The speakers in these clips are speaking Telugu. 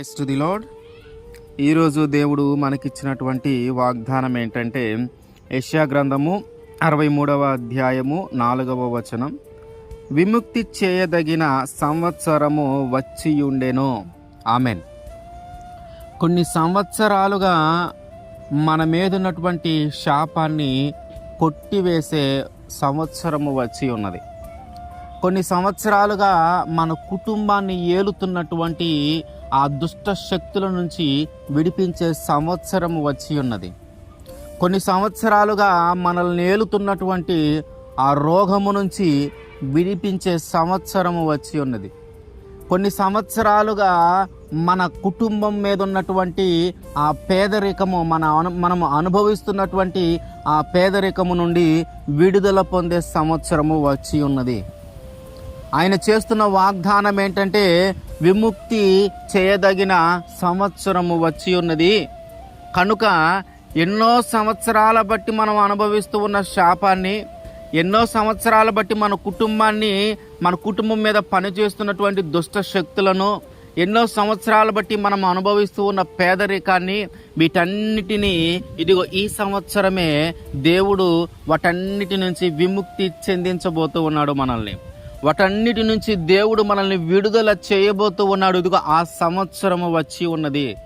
ప్రైస్ టు ది లాడ్ ఈరోజు దేవుడు మనకిచ్చినటువంటి వాగ్దానం ఏంటంటే యష్యా గ్రంథము అరవై మూడవ అధ్యాయము నాలుగవ వచనం. విముక్తి చేయదగిన సంవత్సరము వచ్చి ఉండెను ఆమెన్. కొన్ని సంవత్సరాలుగా మన మీద ఉన్నటువంటి శాపాన్ని కొట్టివేసే సంవత్సరము వచ్చి ఉన్నది. కొన్ని సంవత్సరాలుగా మన కుటుంబాన్ని ఏలుతున్నటువంటి ఆ దుష్ట శక్తుల నుంచి విడిపించే సంవత్సరం వచ్చి ఉన్నది. కొన్ని సంవత్సరాలుగా మనల్ని ఏలుతున్నటువంటి ఆ రోగము నుంచి విడిపించే సంవత్సరము వచ్చి ఉన్నది. కొన్ని సంవత్సరాలుగా మన కుటుంబం మీద ఉన్నటువంటి ఆ పేదరికము మన అను మనము అనుభవిస్తున్నటువంటి ఆ పేదరికము నుండి విడుదల పొందే సంవత్సరము వచ్చి ఉన్నది. ఆయన చేస్తున్న వాగ్దానం ఏంటంటే విముక్తి చేయదగిన సంవత్సరము వచ్చి ఉన్నది. కనుక ఎన్నో సంవత్సరాల బట్టి మనం అనుభవిస్తూ ఉన్న శాపాన్ని ఎన్నో సంవత్సరాల బట్టి మన కుటుంబాన్ని మన కుటుంబం మీద పనిచేస్తున్నటువంటి దుష్ట శక్తులను ఎన్నో సంవత్సరాల బట్టి మనం అనుభవిస్తూ ఉన్న పేదరికాన్ని వీటన్నిటినీ ఇదిగో ఈ సంవత్సరమే దేవుడు వాటన్నిటి నుంచి విముక్తి చెందించబోతూ ఉన్నాడు మనల్ని. వాటన్నిటి నుంచి దేవుడు మనల్ని విడుదల చేయబోతూ ఉన్నాడు. ఇదిగో ఆ సంవత్సరము వచ్చి ఉన్నది.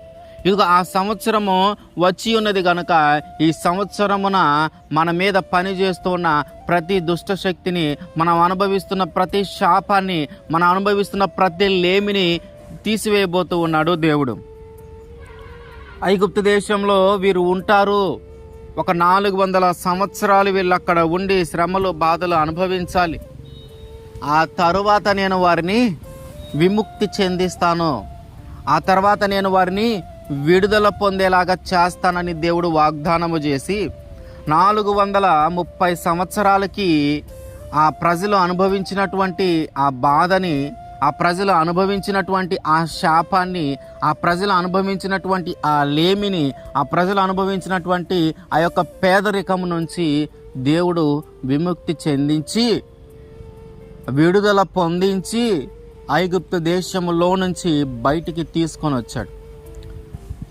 ఇదిగో ఆ సంవత్సరము వచ్చి ఉన్నది కనుక ఈ సంవత్సరమున మన మీద పని చేస్తున్న ప్రతి దుష్ట శక్తిని మనం అనుభవిస్తున్న ప్రతి శాపాన్ని మనం అనుభవిస్తున్న ప్రతి లేమిని తీసివేయబోతూ ఉన్నాడు దేవుడు. ఐగుప్తు దేశంలో వీరు ఉంటారు. ఒక నాలుగు వందల సంవత్సరాలు వీళ్ళు అక్కడ ఉండి శ్రమలు బాధలు అనుభవించాలి. ఆ తరువాత నేను వారిని విముక్తి చెందిస్తాను. ఆ తర్వాత నేను వారిని విడుదల పొందేలాగా చేస్తానని దేవుడు వాగ్దానము చేసి నాలుగు వందల ముప్పై సంవత్సరాలకి ఆ ప్రజలు అనుభవించినటువంటి ఆ బాధని ఆ ప్రజలు అనుభవించినటువంటి ఆ శాపాన్ని ఆ ప్రజలు అనుభవించినటువంటి ఆ లేమిని ఆ ప్రజలు అనుభవించినటువంటి ఆ యొక్క పేదరికం నుంచి దేవుడు విముక్తి చెందించి విడుదల పొందించి ఐగుప్తు దేశంలో నుంచి బయటికి తీసుకొని వచ్చాడు.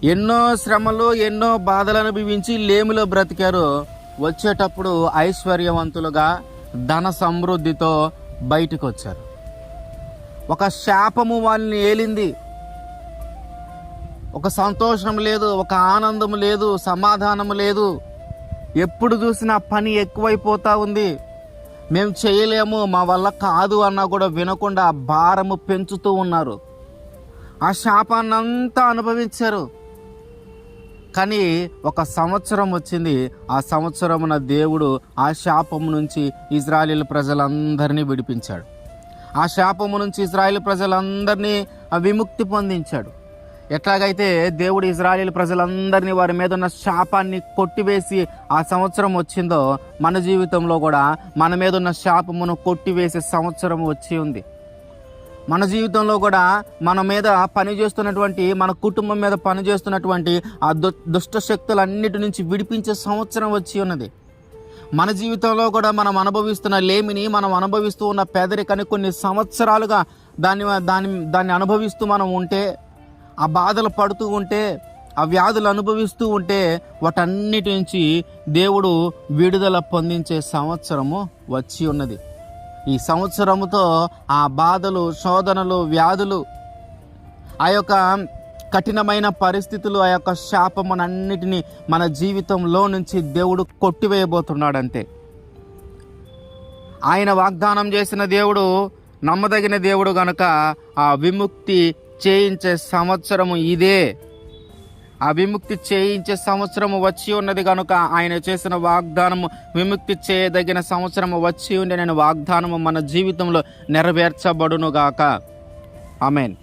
ఎన్నో శ్రమలు ఎన్నో బాధలు అనుభవించి లేమిలో బ్రతికారు. వచ్చేటప్పుడు ఐశ్వర్యవంతులుగా ధన సమృద్ధితో బయటికి వచ్చారు. ఒక శాపము వాళ్ళని ఏలింది. ఒక సంతోషం లేదు ఒక ఆనందం లేదు సమాధానం లేదు. ఎప్పుడు చూసినా పని ఎక్కువైపోతా ఉంది. మేము చేయలేము మా వల్ల కాదు అన్నా కూడా వినకుండా ఆ భారము పెంచుతూ ఉన్నారు. ఆ శాపాన్నంతా అనుభవించారు. కానీ ఒక సంవత్సరం వచ్చింది. ఆ సంవత్సరమున దేవుడు ఆ శాపము నుంచి ఇజ్రాయేల్ ప్రజలందరినీ విడిపించాడు. ఆ శాపము నుంచి ఇజ్రాయేల్ ప్రజలందరినీ విముక్తి పొందించాడు. ఎట్లాగైతే దేవుడు ఇజ్రాయేల్ ప్రజలందరినీ వారి మీద ఉన్న శాపాన్ని కొట్టివేసి ఆ సంవత్సరం వచ్చిందో మన జీవితంలో కూడా మన మీద ఉన్న శాపమును కొట్టివేసే సంవత్సరం వచ్చి ఉంది. మన జీవితంలో కూడా మన మీద పనిచేస్తున్నటువంటి మన కుటుంబం మీద పనిచేస్తున్నటువంటి ఆ దు దుష్ట శక్తులన్నిటి నుంచి విడిపించే సంవత్సరం వచ్చి ఉన్నది. మన జీవితంలో కూడా మనం అనుభవిస్తున్న లేమిని మనం అనుభవిస్తూ ఉన్న పేదరికాన్ని కొన్ని సంవత్సరాలుగా దాన్ని దాన్ని దాన్ని అనుభవిస్తూ మనం ఉంటే ఆ బాధలు పడుతూ ఉంటే ఆ వ్యాధులు అనుభవిస్తూ ఉంటే వాటన్నిటి నుంచి దేవుడు విడుదల పొందించే సంవత్సరము వచ్చి ఉన్నది. ఈ సంవత్సరముతో ఆ బాధలు శోధనలు వ్యాధులు ఆ యొక్క కఠినమైన పరిస్థితులు ఆ యొక్క శాపమునన్నిటినీ మన జీవితంలో నుంచి దేవుడు కొట్టివేయబోతున్నాడు అంతే ఆయన వాగ్దానం చేసిన దేవుడు నమ్మదగిన దేవుడు గనుక ఆ విముక్తి చేయించే సంవత్సరము ఇదే. ఆ విముక్తి చేయించే సంవత్సరము వచ్చి ఉన్నది కనుక ఆయన చేసిన వాగ్దానము విముక్తి చేయదగిన సంవత్సరము వచ్చి ఉండి నేను వాగ్దానము మన జీవితంలో నెరవేర్చబడునుగాక. ఆమెన్.